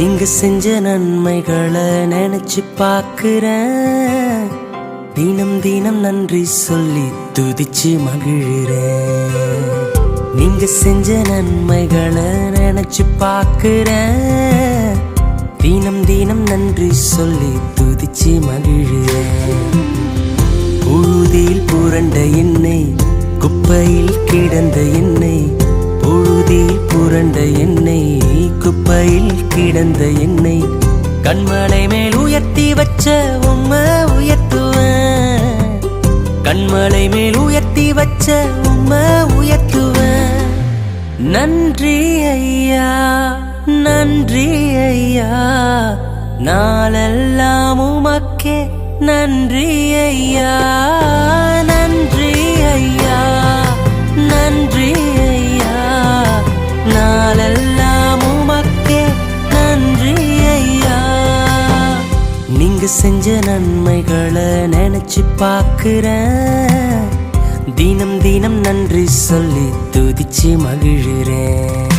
நீங்க செஞ்ச நன்மைகளை நினைச்சு பார்க்கிறேன். தினம் தினம் நன்றி சொல்லி துதிச்சு மகிழ்கிறேன். நீங்க செஞ்ச நன்மைகளை நினைச்சு பார்க்கிறேன். தினம் தினம் நன்றி சொல்லி துதிச்சு மகிழ்கிறேன். புழுதியில் புரண்ட எண்ணெய் குப்பையில் கிடந்த எண்ணெய் புழுதியில் புரண்ட எண்ணெய் குப்பையில் கிடந்த எண்ணெய் கண்மலை மேல் உயர்த்தி வச்ச உம்மை உயர்த்துவேன். கண்மலை மேல் உயர்த்தி வச்ச உம்மை உயர்த்துவேன். நன்றி ஐயா நன்றி ஐயா. நாளெல்லாம் உமக்கே நன்றி ஐயா. செஞ்ச நன்மைகளை நினைச்சு பார்க்கிறேன். தினம் தினம் நன்றி சொல்லி துதிச்சு மகிழ்கிறேன்.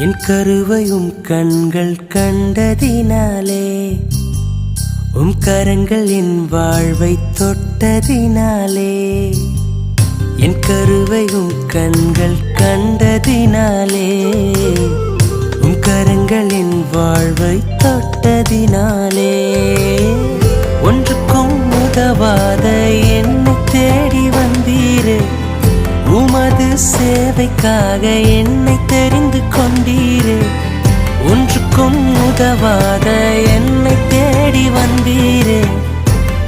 என் கருவையும் கண்கள் கண்டதினாலே உம் கரங்கள் என் வாழ்வை தொட்டதினாலே என் கருவையும் கண்கள் கண்டதினாலே உம் கரங்கள் என் வாழ்வை தொட்டதினாலே. உமது சேவைக்காக என்னை தெரிந்து கொண்டீரே. ஒன்றுக்கும் உதவாத என்னை தேடி வந்தீரே.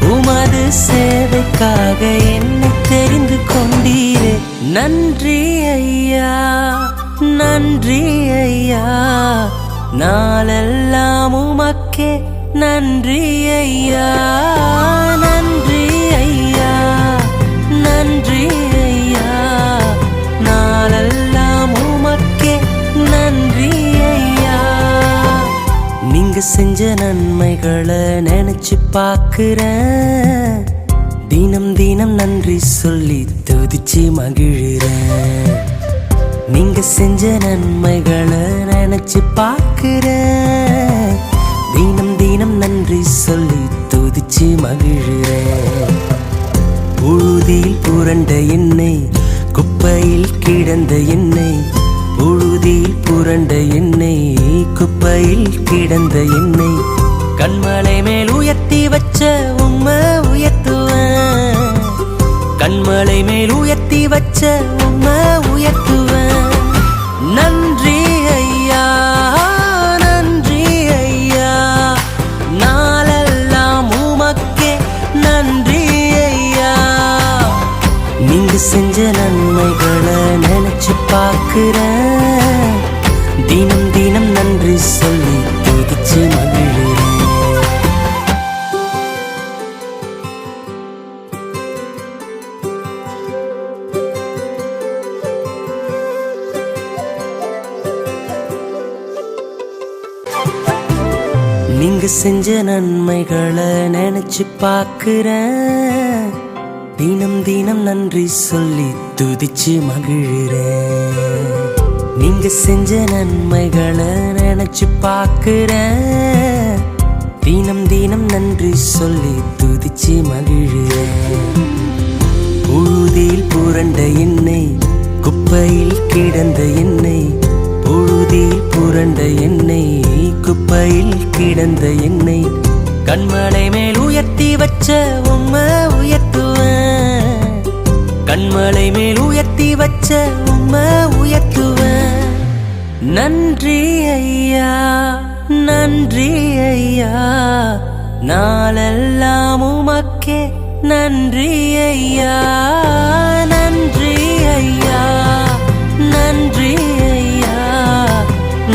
உமது சேவைக்காக என்னை தெரிந்து கொண்டீரே. நன்றி ஐயா நன்றி ஐயா. நாளெல்லாம் உமக்கே நன்றி ஐயா நன்றி செஞ்ச நன்மைகளை நினைச்சு பார்க்கிறேன். தினம் தினம் நன்றி சொல்லி துதிச்சு மகிழ்கிறேன். நீங்க செஞ்ச நன்மைகளை நினைச்சு பார்க்கிறேன். தினம் தினம் நன்றி சொல்லி துதிச்சு மகிழ்கிறேன். புழுதியில் புரண்ட எண்ணெய் குப்பையில் கிடந்த எண்ணெய் புழுதியில் புரண்ட என்னை குப்பையில் கிடந்த என்னை. கண்மலை மேல் உயர்த்தி வச்ச உண்மை உயர்த்துவேன். கண்மலை மேல் உயர்த்தி வச்ச உண்மை உயர்த்துவேன். நீங்க செஞ்ச நன்மைகளை நினைச்சு பார்க்கிறேன். தினம் தினம் நன்றி சொல்லி துதிச்சு மகிழ்கிறேன். நீங்க செஞ்ச நன்மைகளை நினைச்சு பார்க்கிறேன். தினம் தினம் நன்றி சொல்லி துதிச்சு மகிழ்கிறேன். நீங்க செஞ்ச நன்மைகளை நினைச்சு பார்க்கிறேன். தினம் தினம் நன்றி சொல்லி துதிச்சு மகிழ்கிறேன். புழுதியில் புரண்ட என்னை குப்பையில் கிடந்த என்னை புழுதியில் புரண்ட என்னை குப்பையில் கிடந்த என்னை கண்மலை மேல் உயர்த்தி வச்ச உம்மை. மலை மேல் உயர்த்தி வச்ச உம்மை உயர்த்துவ. நன்றி ஐயா நன்றி ஐயா. நாளெல்லாம் உமக்கே நன்றி ஐயா நன்றி ஐயா நன்றி ஐயா.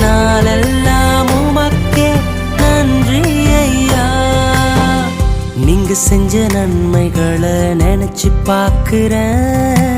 நாளெல்லாம் உமக்கே நன்றி ஐயா. நீங்க செஞ்ச நன்மை நினைச்சு பார்க்கிறேன்